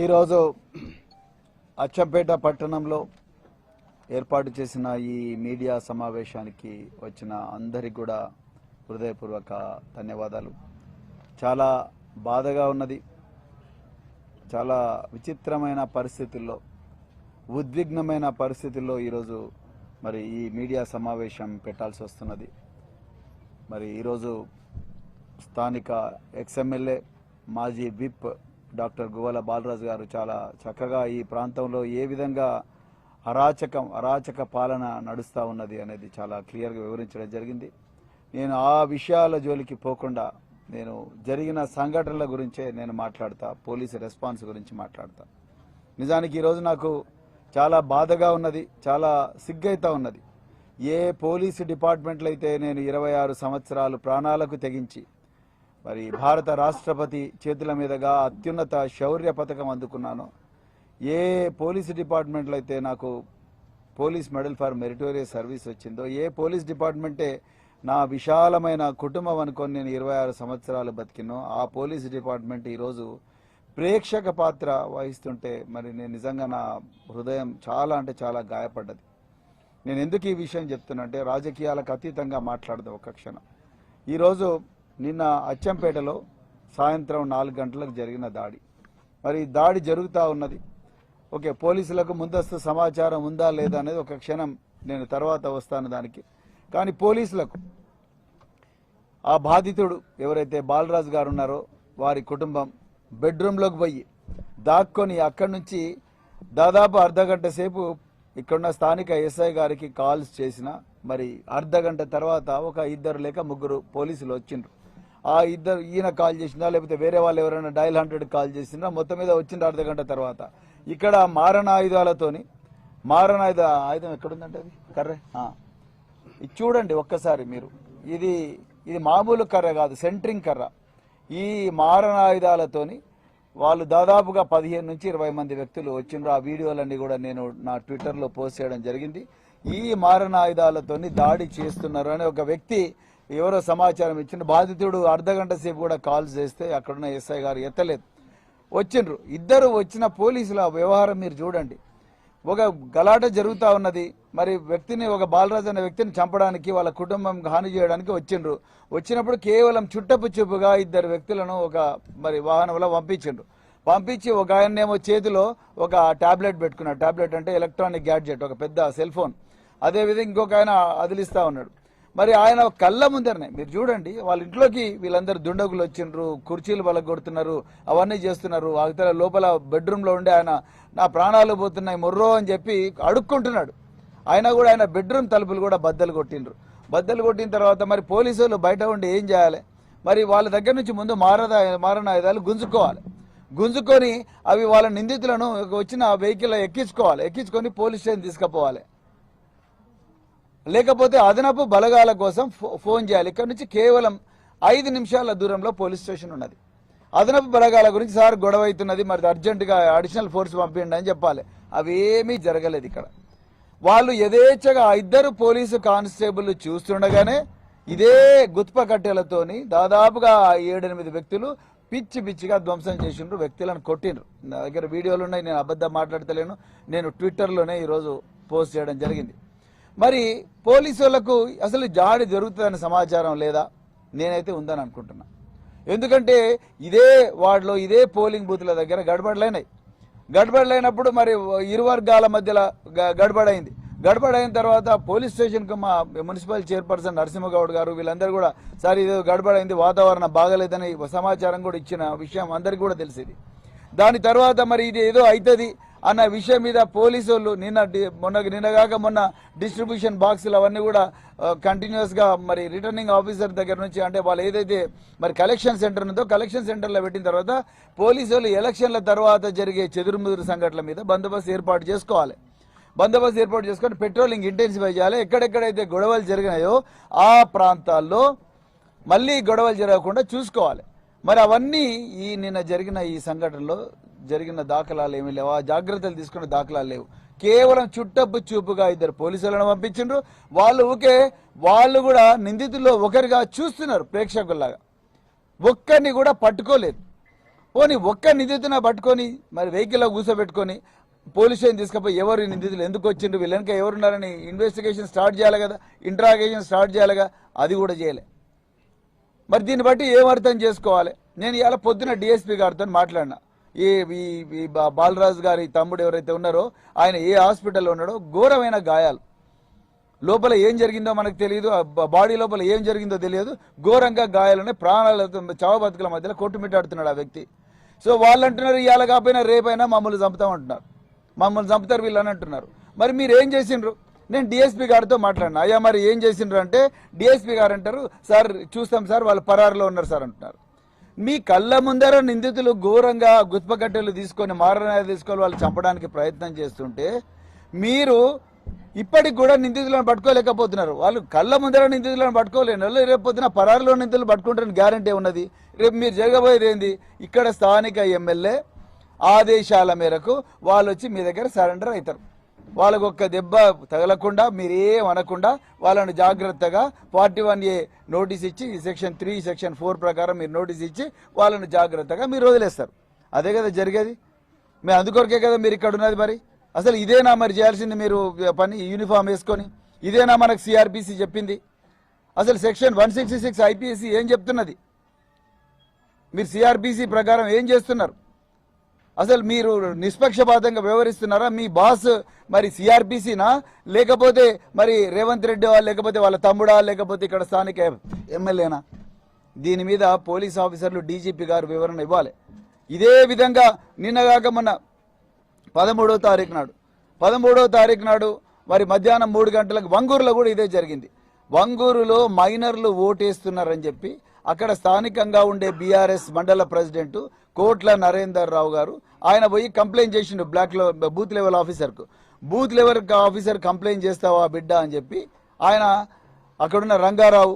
ఈరోజు అచ్చంపేట పట్టణంలో ఏర్పాటు చేసిన ఈ మీడియా సమావేశానికి వచ్చిన అందరికి కూడా హృదయపూర్వక ధన్యవాదాలు. చాలా బాధగా ఉన్నది. చాలా విచిత్రమైన పరిస్థితుల్లో ఉద్విగ్నమైన పరిస్థితుల్లో ఈరోజు మరి ఈ మీడియా సమావేశం పెట్టాల్సి వస్తున్నది. మరి ఈరోజు స్థానిక ఎక్స్ఎమ్మెల్యే మాజీ విప్ డాక్టర్ గువల బాలరాజు గారు చాలా చక్కగా ఈ ప్రాంతంలో ఏ విధంగా అరాచకం అరాచక పాలన నడుస్తూ ఉన్నది అనేది చాలా క్లియర్గా వివరించడం జరిగింది. నేను ఆ విషయాల జోలికి పోకుండా నేను జరిగిన సంఘటనల గురించే నేను మాట్లాడతా పోలీసు రెస్పాన్స్ గురించి మాట్లాడతా. నిజానికి ఈరోజు నాకు చాలా బాధగా ఉన్నది చాలా సిగ్గైతా ఉన్నది. ఏ పోలీసు డిపార్ట్మెంట్లో అయితే నేను ఇరవై ఆరు సంవత్సరాలు ప్రాణాలకు తెగించి మరి భారత రాష్ట్రపతి చేతుల మీదుగా అత్యున్నత శౌర్య పథకం అందుకున్నాను. ఏ పోలీసు డిపార్ట్మెంట్లో అయితే నాకు police medal for meritorious service వచ్చిందో ఏ పోలీస్ డిపార్ట్మెంటే నా విశాలమైన కుటుంబం అనుకొని నేను ఇరవై ఆరు సంవత్సరాలు బతికినో ఆ పోలీస్ డిపార్ట్మెంట్ ఈరోజు ప్రేక్షక పాత్ర వహిస్తుంటే మరి నేను నిజంగా నా హృదయం చాలా అంటే చాలా గాయపడ్డది. నేను ఎందుకు ఈ విషయం చెప్తున్నా అంటే రాజకీయాలకు అతీతంగా మాట్లాడదాం ఒక క్షణం. ఈరోజు నిన్న అచ్చంపేటలో సాయంత్రం నాలుగు గంటలకు జరిగిన దాడి. మరి దాడి జరుగుతూ ఉన్నది. ఓకే పోలీసులకు ముందస్తు సమాచారం ఉందా లేదా అనేది ఒక క్షణం నేను తర్వాత వస్తాను దానికి. కానీ పోలీసులకు ఆ బాధితుడు ఎవరైతే బాలరాజు గారు ఉన్నారో వారి కుటుంబం బెడ్రూమ్లోకి పోయి దాక్కొని అక్కడి నుంచి దాదాపు అర్ధగంట సేపు ఇక్కడున్న స్థానిక ఎస్ఐ గారికి కాల్స్ చేసిన మరి అర్ధగంట తర్వాత ఒక ఇద్దరు లేక ముగ్గురు పోలీసులు వచ్చిండ్రు. ఆ ఇద్దరు ఈయన కాల్ చేసిందా లేకపోతే వేరే వాళ్ళు ఎవరైనా డైల్ హండ్రెడ్ కాల్ చేసిందా మొత్తం మీద వచ్చింది అర్ధ గంట తర్వాత. ఇక్కడ మారణ ఆయుధాలతోని మారణ ఆయుధ ఆయుధం ఎక్కడుందంటే అది? కర్రే? ఇది చూడండి ఒక్కసారి మీరు. ఇది ఇది మామూలు కర్ర కాదు సెంట్రింగ్ కర్ర. ఈ మారణాయుధాలతోని వాళ్ళు దాదాపుగా పదిహేను నుంచి ఇరవై మంది వ్యక్తులు వచ్చిండ్రు. ఆ వీడియోలన్నీ కూడా నేను నా ట్విట్టర్లో పోస్ట్ చేయడం జరిగింది. ఈ మారణాయుధాలతోని దాడి చేస్తున్నారు అని ఒక వ్యక్తి ఎవరో సమాచారం ఇచ్చిన బాధితుడు అర్ధ గంట సేపు కూడా కాల్ చేస్తే అక్కడున్న ఎస్ఐ గారు ఎత్తలేదు. వచ్చిండ్రు. ఇద్దరు వచ్చిన పోలీసుల వ్యవహారం మీరు చూడండి. ఒక గలాట జరుగుతూ ఉన్నది. మరి వ్యక్తిని ఒక బాలరాజు అనే వ్యక్తిని చంపడానికి వాళ్ళ కుటుంబం హాని చేయడానికి వచ్చిండ్రు. వచ్చినప్పుడు కేవలం చుట్టపు చూపుగా ఇద్దరు వ్యక్తులను ఒక మరి వాహనంలో పంపించిండ్రు. పంపించి ఒక ఆయన్నేమో చేతిలో ఒక టాబ్లెట్ పెట్టుకున్నాడు. టాబ్లెట్ అంటే ఎలక్ట్రానిక్ గ్యాడ్జెట్ ఒక పెద్ద సెల్ ఫోన్. అదేవిధంగా ఇంకొక ఆయన అదిలిస్తూ ఉన్నాడు. మరి ఆయన కళ్ళ ముందరనే. మీరు చూడండి వాళ్ళ ఇంట్లోకి వీళ్ళందరూ దుండగులు వచ్చిండ్రు కుర్చీలు బలగ కొడుతున్నారు అవన్నీ చేస్తున్నారు. అవతల లోపల బెడ్రూమ్లో ఉండి ఆయన నా ప్రాణాలు పోతున్నాయి మొర్రో అని చెప్పి అడుక్కుంటున్నాడు. ఆయన కూడా ఆయన బెడ్రూమ్ తలుపులు కూడా బద్దలు కొట్టిండ్రు. బద్దలు కొట్టిన తర్వాత మరి పోలీసులు బయట ఉండి ఏం చేయాలి? మరి వాళ్ళ దగ్గర నుంచి ముందు మారద మారణాయుధాలు గుంజుకోవాలి. గుంజుకొని అవి వాళ్ళ నిందితులను వచ్చిన వెహికల్ ఎక్కించుకోవాలి. ఎక్కించుకొని పోలీస్ స్టేషన్ తీసుకుపోవాలి. లేకపోతే అదనపు బలగాల కోసం ఫో- ఫోన్ చేయాలి. ఇక్కడ నుంచి కేవలం ఐదు నిమిషాల దూరంలో పోలీస్ స్టేషన్ ఉన్నది. అదనపు బలగాల గురించి సార్ గొడవ అవుతున్నది మరి అర్జెంటుగా అడిషనల్ ఫోర్స్ పంపించండి అని చెప్పాలి. అవేమీ జరగలేదు ఇక్కడ. వాళ్ళు యథేచ్ఛగా ఇద్దరు పోలీసు కానిస్టేబుల్ చూస్తుండగానే ఇదే గుత్ప కట్టెలతోని దాదాపుగా ఏడెనిమిది వ్యక్తులు పిచ్చి పిచ్చిగా ధ్వంసం చేసిండ్రు వ్యక్తులను కొట్టిండ్రు. నా దగ్గర వీడియోలు ఉన్నాయి నేను అబద్ధం మాట్లాడతలేను. నేను ట్విట్టర్లోనే ఈరోజు పోస్ట్ చేయడం జరిగింది. మరి పోలీసులకు అసలు జాడి జరుగుతుందనే సమాచారం లేదా? నేనైతే ఉందని అనుకుంటున్నా. ఎందుకంటే ఇదే వార్డులో ఇదే పోలింగ్ బూత్ల దగ్గర గడబడలైనాయి. గడబడలైనప్పుడు మరి ఇరు వర్గాల మధ్యలో గడబడైంది. గడబడైన తర్వాత పోలీస్ స్టేషన్కు మా మున్సిపల్ చైర్పర్సన్ నరసింహగౌడ్ గారు వీళ్ళందరూ కూడా సార్ ఇది గడబడైంది వాతావరణం బాగలేదని సమాచారం కూడా ఇచ్చిన విషయం అందరికీ కూడా తెలిసింది. దాని తర్వాత మరి ఇది ఏదో అవుతుంది అన్న విషయం మీద పోలీసు వాళ్ళు నిన్న మొన్న నిన్నగాక మొన్న డిస్ట్రిబ్యూషన్ బాక్సులు అవన్నీ కూడా కంటిన్యూస్గా మరి రిటర్నింగ్ ఆఫీసర్ దగ్గర నుంచి అంటే వాళ్ళు ఏదైతే మరి కలెక్షన్ సెంటర్ ఉందో కలెక్షన్ సెంటర్లో పెట్టిన తర్వాత పోలీసు వాళ్ళు ఎలక్షన్ల తర్వాత జరిగే చెదురుముదురు సంఘటనల మీద బందోబస్తు ఏర్పాటు చేసుకోవాలి. బందోబస్తు ఏర్పాటు చేసుకొని పెట్రోలింగ్ ఇంటెన్సిఫై చేయాలి. ఎక్కడెక్కడైతే గొడవలు జరిగినాయో ఆ ప్రాంతాల్లో మళ్ళీ గొడవలు జరగకుండా చూసుకోవాలి. మరి అవన్నీ ఈ నిన్న జరిగిన ఈ సంఘటనలో జరిగిన దాఖలాలు ఏమీ లేవు. ఆ జాగ్రత్తలు తీసుకున్న దాఖలాలు లేవు. కేవలం చుట్టపు చూపుగా ఇద్దరు పోలీసులను పంపించిండ్రు. వాళ్ళు ఊకే వాళ్ళు కూడా నిందితుల్లో ఒకరిగా చూస్తున్నారు ప్రేక్షకుల్లాగా. ఒక్కరిని కూడా పట్టుకోలేదు. పోనీ ఒక్క నిందితున పట్టుకొని మరి వెహికల్లో కూర్చోబెట్టుకొని పోలీస్ స్టేషన్ తీసుకుపోయి ఎవరు నిందితులు ఎందుకు వచ్చిండ్రు? వీళ్ళ వెనక ఎవరున్నారని ఇన్వెస్టిగేషన్ స్టార్ట్ చేయాలి కదా. ఇంట్రాగేషన్ స్టార్ట్ చేయాలి కదా అది కూడా చేయలే. మరి దీన్ని బట్టి ఏం అర్థం చేసుకోవాలి? నేను ఇవాళ పొద్దున డిఎస్పీ గారితో మాట్లాడినా. ఈ ఈ ఈ బాలరాజు గారి తమ్ముడు ఎవరైతే ఉన్నారో ఆయన ఏ హాస్పిటల్లో ఉన్నాడో ఘోరమైన గాయాలు. లోపల ఏం జరిగిందో మనకు తెలియదు. బాడీ లోపల ఏం జరిగిందో తెలియదు. ఘోరంగా గాయాలున్నాయి ప్రాణాలతో చావ బతుకుల మధ్యలో కొట్టుమిట్టాడుతున్నాడు ఆ వ్యక్తి. సో వాళ్ళు అంటున్నారు ఇవాళ కాకపోయినా రేపైనా మమ్మల్ని చంపుతామంటున్నారు. మమ్మల్ని చంపుతారు వీళ్ళని అంటున్నారు. మరి మీరు ఏం చేసిండ్రు? నేను డిఎస్పీ గారితో మాట్లాడినా. అయ్యా మరి ఏం చేసిండ్రు అంటే డిఎస్పీ గారు అంటారు సార్ చూస్తాం సార్ వాళ్ళు పరారులో ఉన్నారు సార్ అంటున్నారు. మీ కళ్ళ ముందర నిందితులు ఘోరంగా గుత్పకట్టెలు తీసుకొని మారణాలు తీసుకొని వాళ్ళు చంపడానికి ప్రయత్నం చేస్తుంటే మీరు ఇప్పటికి కూడా నిందితులను పట్టుకోలేకపోతున్నారు. వాళ్ళు కళ్ళ ముందర నిందితులను పట్టుకోలేని వాళ్ళు. రేపు పొద్దున పరారులో నిందితులు పట్టుకుంటారని గ్యారంటీ ఉన్నది. రేపు మీరు జరగబోయేది ఏంది? ఇక్కడ స్థానిక ఎమ్మెల్యే ఆదేశాల మేరకు వాళ్ళు వచ్చి మీ దగ్గర సరెండర్ అవుతారు. వాళ్ళకు ఒక్క దెబ్బ తగలకుండా మీరేం అనకుండా వాళ్ళని జాగ్రత్తగా ఫార్టీ వన్ ఏ నోటీస్ ఇచ్చి సెక్షన్ త్రీ సెక్షన్ ఫోర్ ప్రకారం మీరు నోటీస్ ఇచ్చి వాళ్ళని జాగ్రత్తగా మీరు వదిలేస్తారు. అదే కదా జరిగేది? మేము అందుకొరకే కదా మీరు ఇక్కడ ఉన్నది మరి? అసలు ఇదేనా మరి చేయాల్సింది మీరు పని యూనిఫామ్ వేసుకొని? ఇదేనా మనకు సిఆర్పిసి చెప్పింది? అసలు section one sixty six IPSC ఏం చెప్తున్నది? మీరు సిఆర్పిసి ప్రకారం ఏం చేస్తున్నారు? అసలు మీరు నిష్పక్షపాతంగా వ్యవహరిస్తున్నారా? మీ బాస్ మరి సిఆర్పిసినా? లేకపోతే మరి రేవంత్ రెడ్డి లేకపోతే వాళ్ళ తమ్ముడా? లేకపోతే ఇక్కడ స్థానిక ఎమ్మెల్యేనా? దీని మీద పోలీస్ ఆఫీసర్లు డీజీపీ గారు వివరణ ఇవ్వాలి. ఇదే విధంగా నిన్నగాక మొన్న పదమూడవ తారీఖు నాడు పదమూడవ తారీఖు నాడు మరి మధ్యాహ్నం మూడు గంటలకు వంగూరులో కూడా ఇదే జరిగింది. వంగూరులో మైనర్లు ఓటేస్తున్నారని చెప్పి అక్కడ స్థానికంగా ఉండే బీఆర్ఎస్ మండల ప్రెసిడెంట్ కోట్ల నరేందర్ రావు గారు. ఆయన పోయి కంప్లైంట్ చేసిండు బ్లాక్ బూత్ లెవెల్ ఆఫీసర్కు. బూత్ లెవెల్ ఆఫీసర్ కంప్లైంట్ చేస్తావా బిడ్డ అని చెప్పి ఆయన అక్కడున్న రంగారావు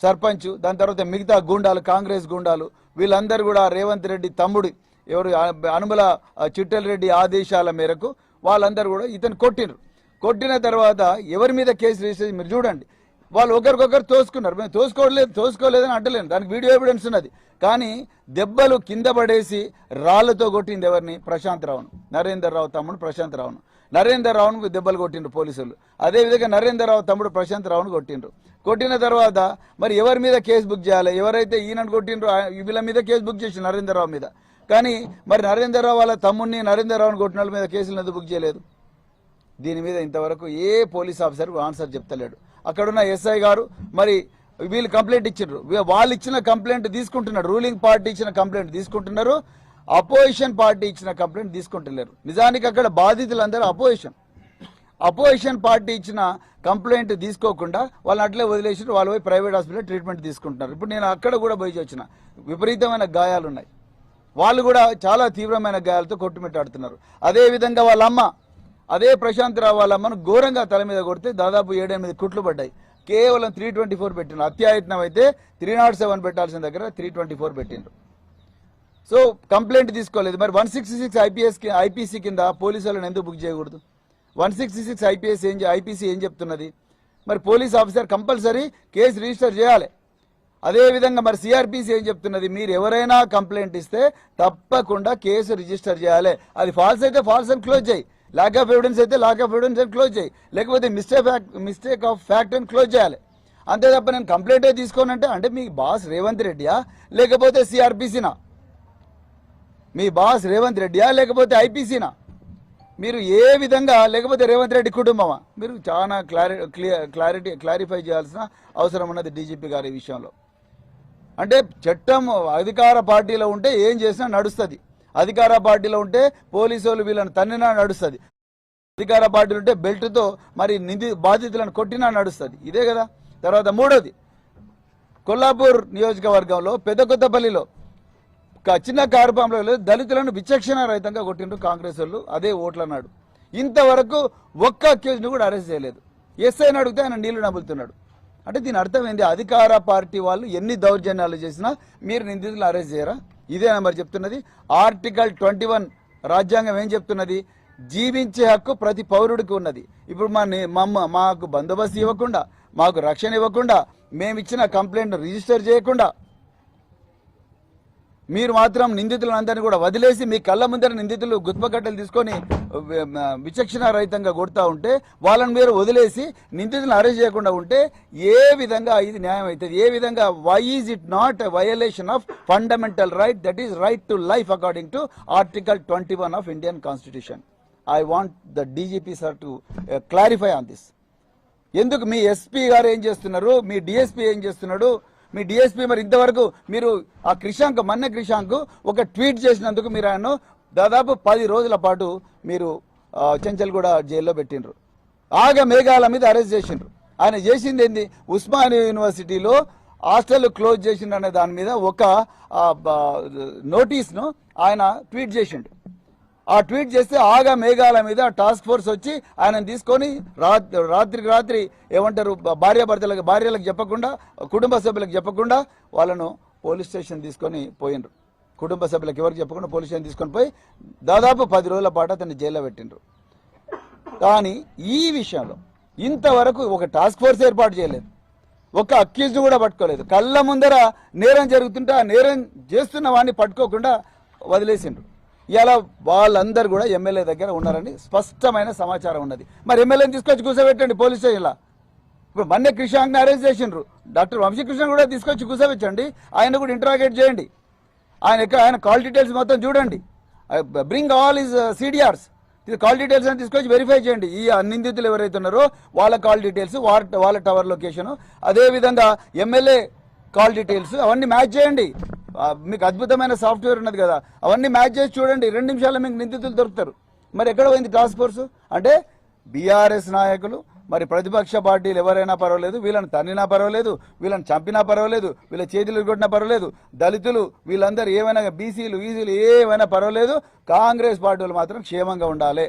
సర్పంచ్ దాని తర్వాత మిగతా గూండాలు కాంగ్రెస్ గూండాలు వీళ్ళందరూ కూడా రేవంత్ రెడ్డి తమ్ముడు ఎవరు అనుమల ఆ, రెడ్డి ఆదేశాల మేరకు వాళ్ళందరూ కూడా ఇతను కొట్టిండ్రు. కొట్టిన తర్వాత ఎవరి మీద కేసు రిజిస్టర్ మీరు చూడండి. వాళ్ళు ఒకరికొకరు తోసుకున్నారు. మేము తోసుకోలేదు తోసుకోలేదని అంటలేను. దానికి వీడియో ఎవిడెన్స్ ఉన్నది. కానీ దెబ్బలు కింద పడేసి రాళ్ళతో కొట్టింది ఎవరిని? ప్రశాంత్ రావును. నరేందర్ రావు తమ్ముడు ప్రశాంత్ రావును. నరేందర్ రావును దెబ్బలు కొట్టిండ్రు పోలీసులు. అదేవిధంగా నరేందర్ రావు తమ్ముడు ప్రశాంత్ రావును కొట్టిండ్రు. కొట్టిన తర్వాత మరి ఎవరి మీద కేసు బుక్ చేయాలి? ఎవరైతే ఈయనను కొట్టిండ్రో వీళ్ళ మీద కేసు బుక్ చేసి నరేందర్ రావు మీద. కానీ మరి నరేందర్ రావు వాళ్ళ తమ్ముడిని నరేందర్ రావును కొట్టిన వాళ్ళ మీద కేసులు ఎందుకు బుక్ చేయలేదు? దీని మీద ఇంతవరకు ఏ పోలీస్ ఆఫీసర్ ఆన్సర్ చెప్తలేడు. అక్కడున్న ఎస్ఐ గారు మరి వీళ్ళు కంప్లైంట్ ఇచ్చిండ్రు. వాళ్ళు ఇచ్చిన కంప్లైంట్ తీసుకుంటున్నారు. రూలింగ్ పార్టీ ఇచ్చిన కంప్లైంట్ తీసుకుంటున్నారు. అపోజిషన్ పార్టీ ఇచ్చిన కంప్లైంట్ తీసుకుంటున్నారు నిజానికి అక్కడ బాధితులందరూ అపోజిషన్. అపోజిషన్ పార్టీ ఇచ్చిన కంప్లైంట్ తీసుకోకుండా వాళ్ళని అట్లే వదిలేసి వాళ్ళు పోయి ప్రైవేట్ హాస్పిటల్ ట్రీట్మెంట్ తీసుకుంటున్నారు. ఇప్పుడు నేను అక్కడ కూడా పోయి వచ్చిన విపరీతమైన గాయాలు ఉన్నాయి వాళ్ళు కూడా చాలా తీవ్రమైన గాయాలతో కొట్టుమిట్టాడుతున్నారు. అదే విధంగా వాళ్ళ అమ్మ అదే ప్రశాంత్ రావు వాళ్ళ అమ్మను ఘోరంగా తల మీద కొడితే దాదాపు ఏడెనిమిది కుట్లు పడ్డాయి. కేవలం త్రీ ట్వంటీ ఫోర్ పెట్టిండ్రు అత్యాయత్నం అయితే త్రీ నాట్ సెవెన్ పెట్టాల్సిన దగ్గర త్రీ ట్వంటీ ఫోర్ పెట్టిండ్రు సో కంప్లైంట్ తీసుకోలేదు. మరి one sixty six IPS IPC కింద పోలీసు వాళ్ళని ఎందుకు బుక్ చేయకూడదు? వన్ సిక్స్టీ సిక్స్ ఐపీఎస్ ఏం ఐపీసీ ఏం చెప్తున్నది? మరి police officer compulsory case register చేయాలి. అదే విధంగా మరి సిఆర్పిసి ఏం చెప్తున్నది? మీరు ఎవరైనా కంప్లైంట్ ఇస్తే తప్పకుండా కేసు రిజిస్టర్ చేయాలి. అది ఫాల్స్ అయితే ఫాల్స్ అని క్లోజ్ చేయి. లాక్ ఆఫ్ ఎవిడెన్స్ అయితే లాక్ ఆఫ్ ఎవిడెన్స్ అని క్లోజ్ చేయి. లేకపోతే మిస్టేక్ మిస్టేక్ ఆఫ్ ఫ్యాక్ట్ అని క్లోజ్ చేయాలి. అంతే తప్ప నేను కంప్లైంటే తీసుకోనంటే అంటే మీ బాస్ రేవంత్ రెడ్డియా? లేకపోతే సిఆర్పిసినా? మీ బాస్ రేవంత్ రెడ్డియా? లేకపోతే ఐపీసీనా? మీరు ఏ విధంగా లేకపోతే రేవంత్ రెడ్డి కుటుంబమా? మీరు చాలా క్లారి క్లియర్ క్లారిటీ క్లారిఫై చేయాల్సిన అవసరం ఉన్నది డీజీపీ గారి విషయంలో. అంటే చట్టం అధికార పార్టీలో ఉంటే ఏం చేసినా నడుస్తుంది. అధికార పార్టీలో ఉంటే పోలీసు వాళ్ళు వీళ్ళని తన్నినా నడుస్తుంది. అధికార పార్టీలు ఉంటే బెల్ట్తో మరి నింది బాధితులను కొట్టినా నడుస్తుంది. ఇదే కదా? తర్వాత మూడోది కొల్లాపూర్ నియోజకవర్గంలో పెద్ద కొత్తపల్లిలో చిన్న కారుపాంలో దళితులను విచక్షణ రహితంగా కొట్టిండ్రు కాంగ్రెస్ వాళ్ళు. అదే ఓట్లన్నాడు. ఇంతవరకు ఒక్క అక్యూజ్ని కూడా అరెస్ట్ చేయలేదు. ఎస్ఐని అడిగితే ఆయన నీళ్ళు నములుతున్నాడు. అంటే దీని అర్థం ఏంది? అధికార పార్టీ వాళ్ళు ఎన్ని దౌర్జన్యాలు చేసినా మీరు నిందితులు అరెస్ట్ చేయరా? ఇదేనా మరి చెప్తున్నది. ఆర్టికల్ ట్వంటీ వన్ రాజ్యాంగం ఏం చెప్తున్నది? జీవించే హక్కు ప్రతి పౌరుడికి ఉన్నది. ఇప్పుడు మా మమ్మ మాకు బందోబస్తు ఇవ్వకుండా మాకు రక్షణ ఇవ్వకుండా మేమిచ్చిన కంప్లైంట్ రిజిస్టర్ చేయకుండా మీరు మాత్రం నిందితులందరినీ కూడా వదిలేసి మీ కళ్ళ ముందర నిందితులు గుత్పకట్టలు తీసుకొని విచక్షణ రహితంగా కొడతా ఉంటే వాళ్ళని మీరు వదిలేసి నిందితులను అరెస్ట్ చేయకుండా ఉంటే ఏ విధంగా ఇది న్యాయం అవుతుంది? ఏ విధంగా why is it not violation of fundamental right that is right to life according to article twenty one of Indian constitution I want the DGP sir to clarify on this ఎందుకు మీ ఎస్పీ గారు ఏం చేస్తున్నారు? మీ DSP ఏం చేస్తున్నాడు? మీ DSP మరి ఇంతవరకు మీరు ఆ క్రిషాంక్ మన్న క్రిషాంక్ ఒక ట్వీట్ చేసినందుకు మీరు ఆయన దాదాపు పది రోజుల పాటు మీరు చెంచల్గూడ జైల్లో పెట్టిండ్రు. ఆగ మేఘాల మీద అరెస్ట్ చేసిండ్రు. ఆయన చేసింది ఏంది? ఉస్మానియా యూనివర్సిటీలో హాస్టల్ క్లోజ్ చేసిండు అనే దాని మీద ఒక నోటీస్ను ఆయన ట్వీట్ చేసిండు. ఆ ట్వీట్ చేస్తే ఆగా మేఘాల మీద టాస్క్ ఫోర్స్ వచ్చి ఆయనను తీసుకొని రాత్రి రాత్రికి రాత్రి ఏమంటారు భార్యాభర్తలకు భార్యలకు చెప్పకుండా కుటుంబ సభ్యులకు చెప్పకుండా వాళ్ళను పోలీస్ స్టేషన్ తీసుకొని పోయిండ్రు. కుటుంబ సభ్యులకు ఎవరికి చెప్పకుండా పోలీస్ స్టేషన్ తీసుకొని పోయి దాదాపు పది రోజుల పాటు అతన్ని జైల్లో పెట్టిండ్రు. కానీ ఈ విషయంలో ఇంతవరకు ఒక టాస్క్ ఫోర్స్ ఏర్పాటు చేయలేదు. ఒక అక్యూజ్ కూడా పట్టుకోలేదు. కళ్ళ ముందర నేరం జరుగుతుంటే ఆ నేరం చేస్తున్న వాడిని పట్టుకోకుండా వదిలేసిండ్రు. ఇలా వాళ్ళందరూ కూడా ఎమ్మెల్యే దగ్గర ఉన్నారని స్పష్టమైన సమాచారం ఉన్నది. మరి ఎమ్మెల్యేని తీసుకొచ్చి కూర్చోబెట్టండి పోలీస్ స్టేషన్లో ఇప్పుడు మన్య కృష్ణాంగ్ని అరెస్ట్ చేసిండ్రు. డాక్టర్ వంశీకృష్ణ కూడా తీసుకొచ్చి కూర్చోబెచ్చండి ఆయన కూడా ఇంటరాగేట్ చేయండి. ఆయన ఎక్కడ ఆయన కాల్ డీటెయిల్స్ మొత్తం చూడండి. బ్రింగ్ ఆల్ ఈజ్ సిడిఆర్స్ ఇది కాల్ డీటెయిల్స్ అని తీసుకొచ్చి వెరిఫై చేయండి. ఈ నిందితులు ఎవరైతే ఉన్నారో వాళ్ళ కాల్ డీటెయిల్స్ వాళ్ళ వాళ్ళ టవర్ లొకేషన్ అదేవిధంగా ఎమ్మెల్యే కాల్ డీటెయిల్స్ అవన్నీ మ్యాచ్ చేయండి. మీకు అద్భుతమైన సాఫ్ట్వేర్ ఉన్నది కదా. అవన్నీ మ్యాచ్ చేసి చూడండి. రెండు నిమిషాల్లో మీకు నిందితులు దొరుకుతారు. మరి ఎక్కడ పోయింది టాస్క్ ఫోర్స్ అంటే బీఆర్ఎస్ నాయకులు మరి ప్రతిపక్ష పార్టీలు ఎవరైనా పర్వాలేదు వీళ్ళని తన్నినా పర్వాలేదు వీళ్ళని చంపినా పర్వాలేదు వీళ్ళ చేతులు కొట్టినా పర్వాలేదు దళితులు వీళ్ళందరూ ఏమైనా బీసీలు ఈసీలు ఏమైనా పర్వాలేదు కాంగ్రెస్ పార్టీలు మాత్రం క్షేమంగా ఉండాలి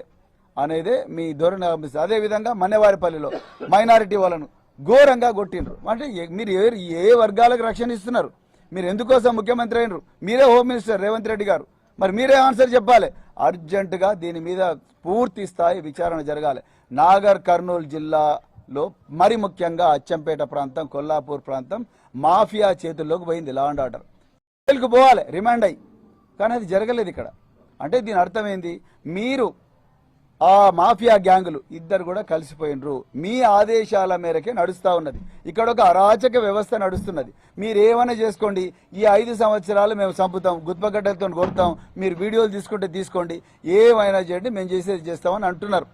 అనేది మీ ధోరణి అదే అదేవిధంగా మన్నెవారిపల్లిలో మైనారిటీ వాళ్ళను ఘోరంగా కొట్టిండ్రు. అంటే మీరు ఏ ఏ వర్గాలకు రక్షణ ఇస్తున్నారు? మీరు ఎందుకోసం ముఖ్యమంత్రి అయినరు? మీరే హోమ్ మినిస్టర్ రేవంత్ రెడ్డి గారు. మరి మీరే ఆన్సర్ చెప్పాలి. అర్జెంటుగా దీని మీద పూర్తి స్థాయి విచారణ జరగాలి. నాగర్ కర్నూలు జిల్లాలో మరి ముఖ్యంగా అచ్చంపేట ప్రాంతం కొల్లాపూర్ ప్రాంతం మాఫియా చేతుల్లోకి పోయింది లా అండ్ ఆర్డర్. జైలుకు పోవాలి రిమాండ్ అయ్యి. కానీ అది జరగలేదు ఇక్కడ. అంటే దీని అర్థం ఏంది? మీరు ఆ మాఫియా గ్యాంగులు ఇద్దరు కూడా కలిసిపోయినరు. మీ ఆదేశాల మేరకే నడుస్తూ ఉన్నది. ఇక్కడ ఒక అరాచక వ్యవస్థ నడుస్తున్నది. మీరు ఏమైనా చేసుకోండి. ఈ ఐదు సంవత్సరాలు మేము చంపుతాం. గుత్పగడ్డలతో కొడతాం. మీరు వీడియోలు తీసుకుంటే తీసుకోండి. ఏమైనా చేయండి. మేము చేసేది చేస్తామని అంటున్నారు.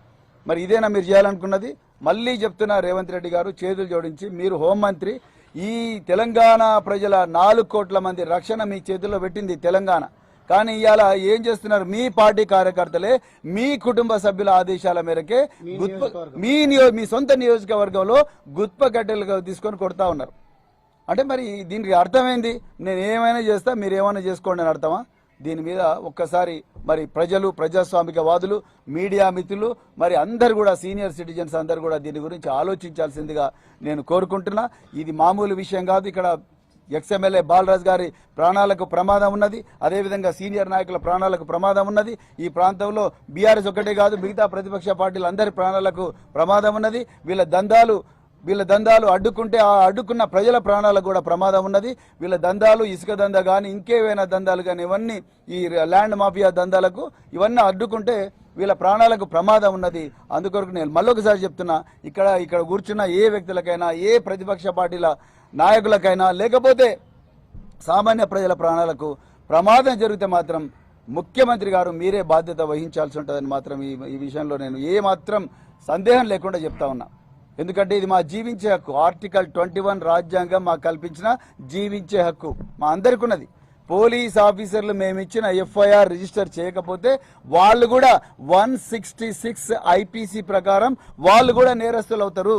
మరి ఇదేనా మీరు చేయాలనుకున్నది? మళ్ళీ చెప్తున్నా రేవంత్ రెడ్డి గారు చేతులు జోడించి మీరు హోంమంత్రి ఈ తెలంగాణ ప్రజల నాలుగు కోట్ల మంది రక్షణ మీ చేతుల్లో పెట్టింది తెలంగాణ. కానీ ఇవాళ ఏం చేస్తున్నారు? మీ పార్టీ కార్యకర్తలే మీ కుటుంబ సభ్యుల ఆదేశాల మేరకే గుత్ప మీ మీ సొంత నియోజకవర్గంలో గుత్ప గడ్డలు తీసుకొని కొడతా ఉన్నారు. అంటే మరి దీనికి అర్థమైంది? నేను ఏమైనా చేస్తా మీరు ఏమైనా చేసుకోండి అని అర్థమా? దీని మీద ఒక్కసారి మరి ప్రజలు ప్రజాస్వామిక వాదులు మీడియా మిత్రులు మరి అందరు కూడా సీనియర్ సిటిజన్స్ అందరు కూడా దీని గురించి ఆలోచించాల్సిందిగా నేను కోరుకుంటున్నా. ఇది మామూలు విషయం కాదు. ఇక్కడ ఎక్స్ఎమ్మెల్యే బాలరాజ్ గారి ప్రాణాలకు ప్రమాదం ఉన్నది. అదేవిధంగా సీనియర్ నాయకుల ప్రాణాలకు ప్రమాదం ఉన్నది. ఈ ప్రాంతంలో బీఆర్ఎస్ ఒక్కటే కాదు మిగతా ప్రతిపక్ష పార్టీలు అందరి ప్రాణాలకు ప్రమాదం ఉన్నది. వీళ్ళ దందాలు వీళ్ళ దందాలు అడ్డుకుంటే ఆ అడ్డుకున్న ప్రజల ప్రాణాలకు కూడా ప్రమాదం ఉన్నది. వీళ్ళ దందాలు ఇసుక దంద కానీ ఇంకేవైనా దందాలు కానీ ఇవన్నీ ఈ ల్యాండ్ మాఫియా దందాలకు ఇవన్నీ అడ్డుకుంటే వీళ్ళ ప్రాణాలకు ప్రమాదం ఉన్నది. అందుకొరకు నేను మళ్ళొకసారి చెప్తున్నా ఇక్కడ ఇక్కడ కూర్చున్న ఏ వ్యక్తులకైనా ఏ ప్రతిపక్ష పార్టీల నాయకులకైనా లేకపోతే సామాన్య ప్రజల ప్రాణాలకు ప్రమాదం జరిగితే మాత్రం ముఖ్యమంత్రి గారు మీరే బాధ్యత వహించాల్సి ఉంటుందని మాత్రం ఈ ఈ విషయంలో నేను ఏ మాత్రం సందేహం లేకుండా చెప్తా ఉన్నా. ఎందుకంటే ఇది మా జీవించే హక్కు. ఆర్టికల్ ట్వంటీ వన్ రాజ్యాంగం మాకు కల్పించిన జీవించే హక్కు. మా అందరికి ఉన్నది పోలీస్ ఆఫీసర్లు మేము ఇచ్చిన ఎఫ్ఐఆర్ రిజిస్టర్ చేయకపోతే వాళ్ళు కూడా వన్ సిక్స్టీ సిక్స్ ఐపీసీ ప్రకారం వాళ్ళు కూడా నేరస్తులు అవుతారు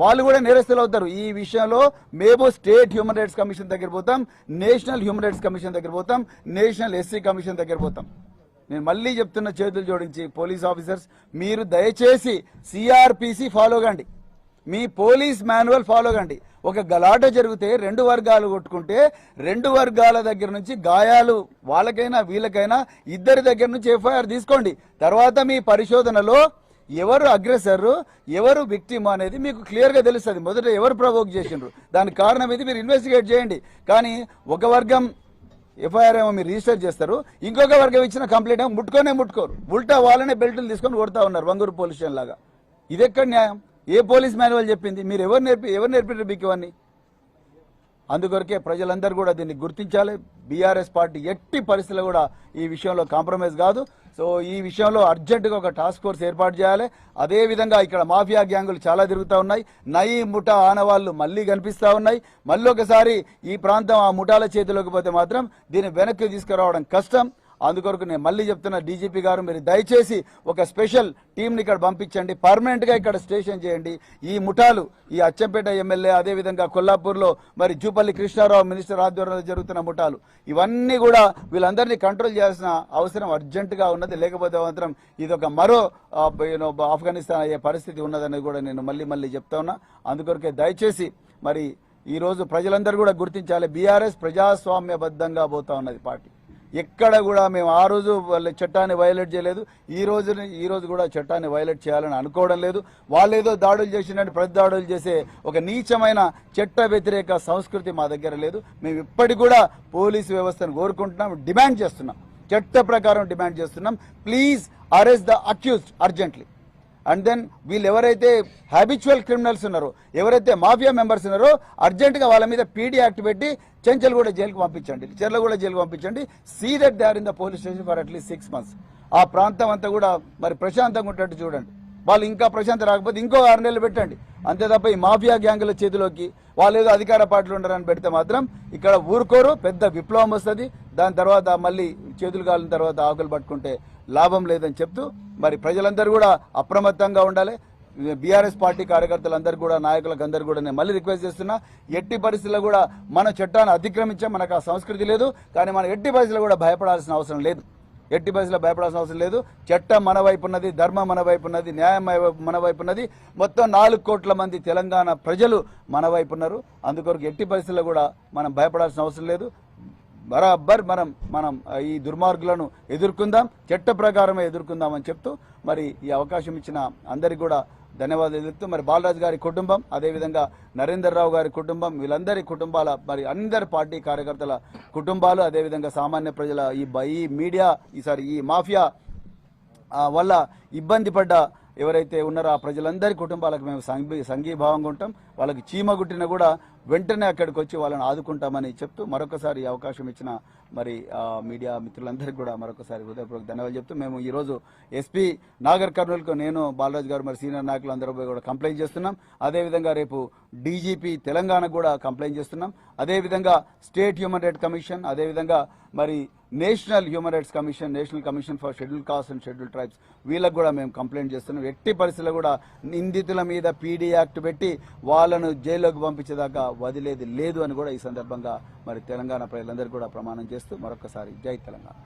వాళ్ళు కూడా నేరస్తులు అవుతారు. ఈ విషయంలో మేము స్టేట్ హ్యూమన్ రైట్స్ కమిషన్ దగ్గర పోతాం నేషనల్ హ్యూమన్ రైట్స్ కమిషన్ దగ్గర పోతాం నేషనల్ ఎస్సీ కమిషన్ దగ్గర పోతాం. నేను మళ్ళీ చెప్తున్న చేతులు జోడించి పోలీస్ ఆఫీసర్స్ మీరు దయచేసి సిఆర్పిసి ఫాలో కండి. మీ పోలీస్ మాన్యువల్ ఫాలో కండి. ఒక గలాట జరిగితే రెండు వర్గాలు కొట్టుకుంటే రెండు వర్గాల దగ్గర నుంచి గాయాలు వాళ్ళకైనా వీళ్ళకైనా ఇద్దరి దగ్గర నుంచి ఎఫ్ఐఆర్ తీసుకోండి. తర్వాత మీ పరిశోధనలో ఎవరు అగ్రెసర్ ఎవరు విక్టిమ్ అనేది మీకు క్లియర్గా తెలుస్తుంది. మొదట ఎవరు ప్రవోక్ చేసిండ్రు? దానికి కారణం ఇది మీరు ఇన్వెస్టిగేట్ చేయండి. కానీ ఒక వర్గం ఎఫ్ఐఆర్ ఏమో మీరు రిజిస్టర్ చేస్తారు. ఇంకొక వర్గం ఇచ్చిన కంప్లైంట్ ఏమో ముట్టుకోనే ముట్టుకోరు. ఉల్టా వాళ్ళనే బెల్టులు తీసుకొని కొడతా ఉన్నారు వంగూరు పోలీస్ స్టేషన్ లాగా. ఇది ఎక్కడ న్యాయం? ఏ పోలీస్ మాన్యువల్ చెప్పింది? మీరు ఎవరు నేర్పి ఎవరు నేర్పిండ్రు మీకు ఇవన్నీ? అందుకొరకే ప్రజలందరూ కూడా దీన్ని గుర్తించాలి. బీఆర్ఎస్ పార్టీ ఎట్టి పరిస్థితుల్లో కూడా ఈ విషయంలో కాంప్రమైజ్ కాదు. సో ఈ విషయంలో అర్జెంటుగా ఒక టాస్క్ ఫోర్స్ ఏర్పాటు చేయాలి. అదే విధంగా ఇక్కడ మాఫియా గ్యాంగులు చాలా తిరుగుతూ ఉన్నాయి. నయి ముఠా ఆనవాళ్ళు మళ్ళీ కనిపిస్తూ ఉన్నాయి. మళ్ళీ ఒకసారి ఈ ప్రాంతం ఆ ముఠాల చేతిలోకి పోతే మాత్రం దీన్ని వెనక్కి తీసుకురావడం కష్టం. అందుకొరకు నేను మళ్ళీ చెప్తున్నా డీజీపీ గారు మీరు దయచేసి ఒక స్పెషల్ టీంని ఇక్కడ పంపించండి. పర్మనెంట్గా ఇక్కడ స్టేషన్ చేయండి. ఈ ముఠాలు ఈ అచ్చంపేట ఎమ్మెల్యే అదేవిధంగా కొల్లాపూర్లో మరి జూపల్లి కృష్ణారావు మినిస్టర్ ఆధ్వర్యంలో జరుగుతున్న ముఠాలు ఇవన్నీ కూడా వీళ్ళందరినీ కంట్రోల్ చేయాల్సిన అవసరం అర్జెంటుగా ఉన్నది. లేకపోతే మాత్రం ఇది ఒక మరో యూనో, ఆఫ్ఘనిస్తాన్ అయ్యే పరిస్థితి ఉన్నదని కూడా నేను మళ్ళీ మళ్ళీ చెప్తా ఉన్నా. అందుకొరకే దయచేసి మరి ఈరోజు ప్రజలందరూ కూడా గుర్తించాలి. బీఆర్ఎస్ ప్రజాస్వామ్యబద్ధంగా పోతా ఉన్నది పార్టీ. ఎక్కడ కూడా మేము ఆ రోజు వాళ్ళ చట్టాన్ని వైలేట్ చేయలేదు. ఈ రోజు ఈ రోజు కూడా చట్టాన్ని వైలేట్ చేయాలని అనుకోవడం లేదు. వాళ్ళు ఏదో దాడులు చేసినట్టు ప్రతి దాడులు చేసే ఒక నీచమైన చట్ట వ్యతిరేక సంస్కృతి మా దగ్గర లేదు. మేము ఇప్పటికి కూడా పోలీసు వ్యవస్థను కోరుకుంటున్నాం డిమాండ్ చేస్తున్నాం. చట్ట ప్రకారం డిమాండ్ చేస్తున్నాం. Please arrest the accused urgently and then వీళ్ళు ఎవరైతే హ్యాబిచువల్ క్రిమినల్స్ ఉన్నారో ఎవరైతే మాఫియా మెంబర్స్ ఉన్నారో అర్జెంటుగా వాళ్ళ మీద పీడీ యాక్ట్ పెట్టి చెంచల్ కూడా జైలుకు పంపించండి. చెర్లగూడ కూడా జైలుకు పంపించండి. See that they are in the police station for at least six months ఆ ప్రాంతం అంతా కూడా మరి ప్రశాంతంగా ఉండేట్టు చూడండి. వాళ్ళు ఇంకా ప్రశాంతం రాకపోతే ఇంకో ఆరు నెలలు పెట్టండి. అంతే తప్ప ఈ మాఫియా గ్యాంగుల చేతిలోకి వాళ్ళు ఏదో అధికార పార్టీలు ఉండరని పెడితే మాత్రం ఇక్కడ ఊరుకోరు పెద్ద విప్లవం వస్తుంది. దాని తర్వాత మళ్ళీ చేతులు కాలిన తర్వాత ఆకులు పట్టుకుంటే లాభం లేదని చెప్తూ మరి ప్రజలందరూ కూడా అప్రమత్తంగా ఉండాలి. బీఆర్ఎస్ పార్టీ కార్యకర్తలందరూ కూడా నాయకులకు అందరూ కూడా నేను మళ్ళీ రిక్వెస్ట్ చేస్తున్నా ఎట్టి పరిస్థితుల్లో కూడా మన చట్టాన్ని అతిక్రమించాం మనకు ఆ సంస్కృతి లేదు కానీ మనం ఎట్టి పరిస్థితుల్లో కూడా భయపడాల్సిన అవసరం లేదు. ఎట్టి పరిస్థితుల్లో భయపడాల్సిన అవసరం లేదు. చట్టం మన వైపు ఉన్నది ధర్మం మన వైపు ఉన్నది న్యాయం మన వైపు ఉన్నది. మొత్తం నాలుగు కోట్ల మంది తెలంగాణ ప్రజలు మన వైపు ఉన్నారు. అందుకొరకు ఎట్టి పరిస్థితుల్లో కూడా మనం భయపడాల్సిన అవసరం లేదు. బరాబర్ మనం మనం ఈ దుర్మార్గులను ఎదుర్కొందాం చట్ట ప్రకారమే ఎదుర్కొందాం అని చెప్తూ మరి ఈ అవకాశం ఇచ్చిన అందరికి కూడా ధన్యవాదాలు తెలుపుతూ మరి బాలరాజు గారి కుటుంబం అదేవిధంగా నరేందర్ రావు గారి కుటుంబం వీళ్ళందరి కుటుంబాల మరి అందరి పార్టీ కార్యకర్తల కుటుంబాలు అదేవిధంగా సామాన్య ప్రజల ఈ ఈ మీడియా ఈసారి ఈ మాఫియా వల్ల ఇబ్బంది పడ్డ ఎవరైతే ఉన్నారో ఆ ప్రజలందరి కుటుంబాలకు మేము సంఘీ సంఘీభావంగా ఉంటాం. వాళ్ళకి చీమ గుట్టిన కూడా వెంటనే అక్కడికి వచ్చి వాళ్ళని ఆదుకుంటామని చెప్తూ మరొకసారి అవకాశం ఇచ్చిన మరి మీడియా మిత్రులందరికీ కూడా మరొకసారి హృదయపూర్వక ధన్యవాదాలు చెప్తూ మేము ఈరోజు ఎస్పీ నాగర్ కర్నూలుకు నేను బాలరాజు గారు మరి సీనియర్ నాయకులు అందరూ కూడా కంప్లైంట్ చేస్తున్నాం. అదేవిధంగా రేపు డీజీపీ తెలంగాణకు కూడా కంప్లైంట్ చేస్తున్నాం. అదేవిధంగా స్టేట్ హ్యూమన్ రైట్ కమిషన్ అదేవిధంగా మరి national human rights commission national commission for schedule caste and schedule tribes వీళ్ళకు కూడా మేము కంప్లైంట్ చేస్తున్నాం. ఎట్టి పరిస్థితుల్లో కూడా నిందితుల మీద పీడీ యాక్ట్ పెట్టి వాళ్ళను జైల్లోకి పంపించేదాకా వదిలేది లేదు అని కూడా ఈ సందర్భంగా మరి తెలంగాణ ప్రజలందరూ కూడా ప్రమాణం చేస్తూ మరొకసారి జై తెలంగాణ.